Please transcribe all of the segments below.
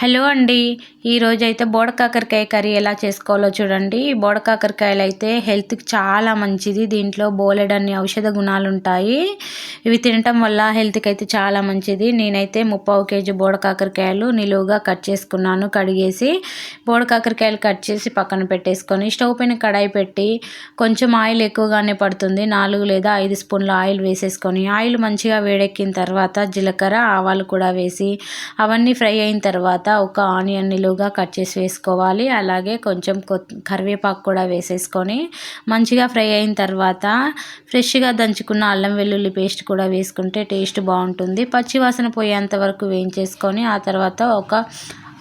Hello అండి. ఈరోజు అయితే బోడకాకరకాయ కర్రీ ఎలా చేసుకోవాలో చూడండి. బోడకాకరకాయలు అయితే హెల్త్కి చాలా మంచిది. దీంట్లో బోలెడన్ని ఔషధ గుణాలు ఉంటాయి ఇవి తినటం వల్ల హెల్త్కి అయితే చాలా మంచిది. నేనైతే ముప్పావు కేజీ బోడకాకరకాయలు నిలువుగా కట్ చేసుకున్నాను కడిగేసి బోడకాకరకాయలు కట్ చేసి పక్కన పెట్టేసుకొని స్టవ్ పైన కడాయి పెట్టి కొంచెం ఆయిల్ ఎక్కువగానే పడుతుంది. నాలుగు లేదా ఐదు స్పూన్ల ఆయిల్ వేసేసుకొని ఆయిల్ మంచిగా వేడెక్కిన తర్వాత జీలకర్ర ఆవాలు కూడా వేసి అవన్నీ ఫ్రై అయిన తర్వాత ఒక ఆనియన్ నిలువుగా కట్ చేసి వేసుకోవాలి. అలాగే కొంచెం కరివేపాకు కూడా వేసేసుకొని మంచిగా ఫ్రై అయిన తర్వాత ఫ్రెష్గా దంచుకున్న అల్లం వెల్లుల్లి పేస్ట్ కూడా వేసుకుంటే టేస్ట్ బాగుంటుంది. పచ్చివాసన పోయేంత వరకు వేయించేసుకొని ఆ తర్వాత ఒక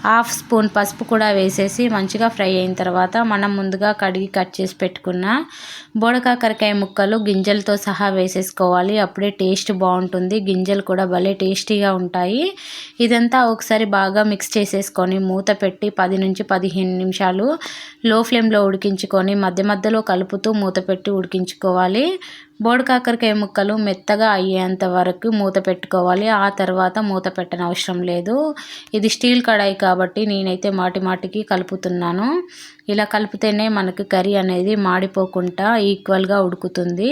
హాఫ్ స్పూన్ పసుపు కూడా వేసేసి మంచిగా ఫ్రై అయిన తర్వాత మనం ముందుగా కడిగి కట్ చేసి పెట్టుకున్న బోడకాకరకాయ ముక్కలు గింజలతో సహా వేసేసుకోవాలి. అప్పుడే టేస్ట్ బాగుంటుంది. గింజలు కూడా భలే టేస్టీగా ఉంటాయి. ఇదంతా ఒకసారి బాగా మిక్స్ చేసేసుకొని మూత పెట్టి పది నుంచి పదిహేను నిమిషాలు లో ఫ్లేమ్లో ఉడికించుకొని మధ్య మధ్యలో కలుపుతూ మూత పెట్టి ఉడికించుకోవాలి. బోడకాకరకాయ ముక్కలు మెత్తగా అయ్యేంత వరకు మూత పెట్టుకోవాలి. ఆ తర్వాత మూత పెట్టనవసరం అవసరం లేదు. ఇది స్టీల్ కడాయి కాబట్టి నేనైతే మాటి మాటికి కలుపుతున్నాను. ఇలా కలిపితేనే మనకి కర్రీ అనేది మాడిపోకుండా ఈక్వల్గా ఉడుకుతుంది.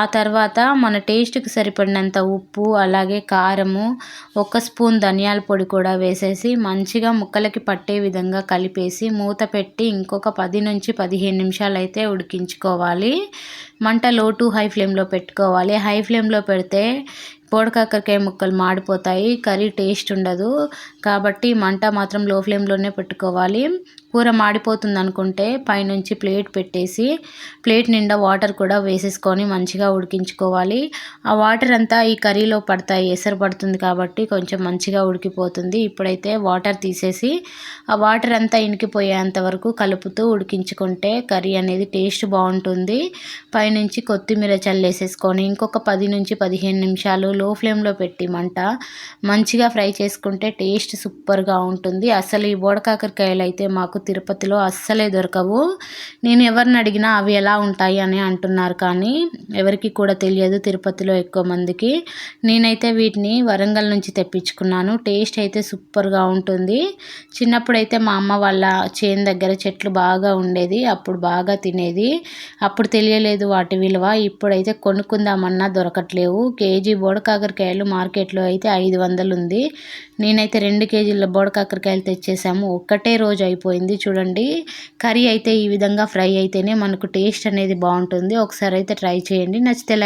ఆ తర్వాత మన టేస్ట్కి సరిపడినంత ఉప్పు అలాగే కారము ఒక స్పూన్ ధనియాల పొడి కూడా వేసేసి మంచిగా ముక్కలకి పట్టే విధంగా కలిపేసి మూత పెట్టి ఇంకొక పది నుంచి పదిహేను నిమిషాలు అయితే ఉడికించుకోవాలి. మంట లో టు హై ఫ్లేమ్లో పెట్టుకోవాలి. హై ఫ్లేమ్లో పెడితే పోడకాకరకాయ ముక్కలు మాడిపోతాయి కర్రీ టేస్ట్ ఉండదు. కాబట్టి మంట మాత్రం లో ఫ్లేమ్లోనే పెట్టుకోవాలి. కూర మాడిపోతుంది అనుకుంటే పైనుంచి ప్లేట్ పెట్టేసి ప్లేట్ నిండా వాటర్ కూడా వేసేసుకొని మంచిగా ఉడికించుకోవాలి. ఆ వాటర్ అంతా ఈ కర్రీలో పడతాయి ఎసరు పడుతుంది కాబట్టి కొంచెం మంచిగా ఉడికిపోతుంది. ఇప్పుడైతే వాటర్ తీసేసి ఆ వాటర్ అంతా ఇనికిపోయేంత వరకు కలుపుతూ ఉడికించుకుంటే కర్రీ అనేది టేస్ట్ బాగుంటుంది. పైనుంచి కొత్తిమీర చల్లేసేసుకొని ఇంకొక పది నుంచి పదిహేను నిమిషాలు లో ఫ్లేమ్లో పెట్టి మంట మంచిగా ఫ్రై చేసుకుంటే టేస్ట్ సూపర్గా ఉంటుంది. అసలు ఈ బోడకాకరకాయలు అయితే మాకు తిరుపతిలో అస్సలే దొరకవు. నేను ఎవరిని అడిగినా అవి ఎలా ఉంటాయి అని అంటున్నారు కానీ ఎవరికి కూడా తెలియదు తిరుపతిలో ఎక్కువ మందికి. నేనైతే వీటిని వరంగల్ నుంచి తెప్పించుకున్నాను. టేస్ట్ అయితే సూపర్గా ఉంటుంది. చిన్నప్పుడైతే మా అమ్మ వాళ్ళ చేను దగ్గర చెట్లు బాగా ఉండేది. అప్పుడు బాగా తినేది. అప్పుడు తెలియలేదు వాటి విలువ. ఇప్పుడైతే కొనుక్కుందామన్నా దొరకట్లేవు. కేజీ బోడ కాకరకాయలు మార్కెట్లో అయితే ఐదు వందలు ఉంది నేనైతే రెండు కేజీల బోడకాకరకాయలు తెచ్చేసాము. ఒక్కటే రోజు అయిపోయింది చూడండి. కర్రీ అయితే ఈ విధంగా ఫ్రై అయితేనే మనకు టేస్ట్ అనేది బాగుంటుంది. ఒకసారి అయితే ట్రై చేయండి. నచ్చితే